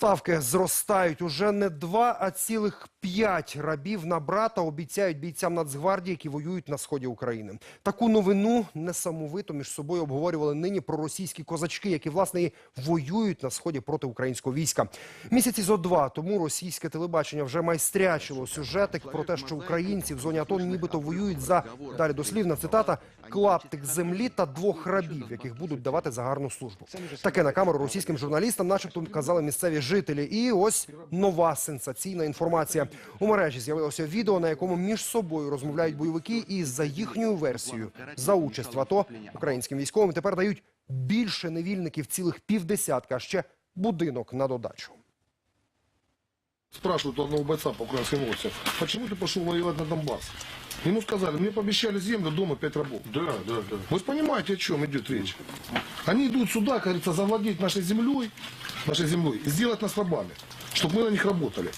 Ставки зростають уже не два, а цілих п'ять рабів на брата обіцяють бійцям Нацгвардії, які воюють на сході України. Таку новину несамовито між собою обговорювали нині проросійські козачки, які власне і воюють на сході проти українського війська. Місяці зо два тому російське телебачення вже майстрячило сюжетик про те, що українці в зоні АТО нібито воюють за далі дослівна цитата клаптик землі та двох рабів, яких будуть давати за гарну службу. Таке на камеру російським журналістам, начебто, казали місцеві жителі. І ось нова сенсаційна інформація. У мережі з'явилося відео, на якому між собою розмовляють бойовики, і за їхньою версією за участь в АТО українським військовим тепер дають більше невільників цілих півдесятка, ще будинок на додачу. Спрашивают одного бойца по украинским новостям, почему ты пошел воевать на Донбасс? Ему сказали, мне пообещали землю, дома пять рабов. Да, да, да. Вы же понимаете, о чем идет речь? Они идут сюда, как говорится, завладеть нашей землей, нашей землей, и сделать нас рабами, чтобы мы на них работали.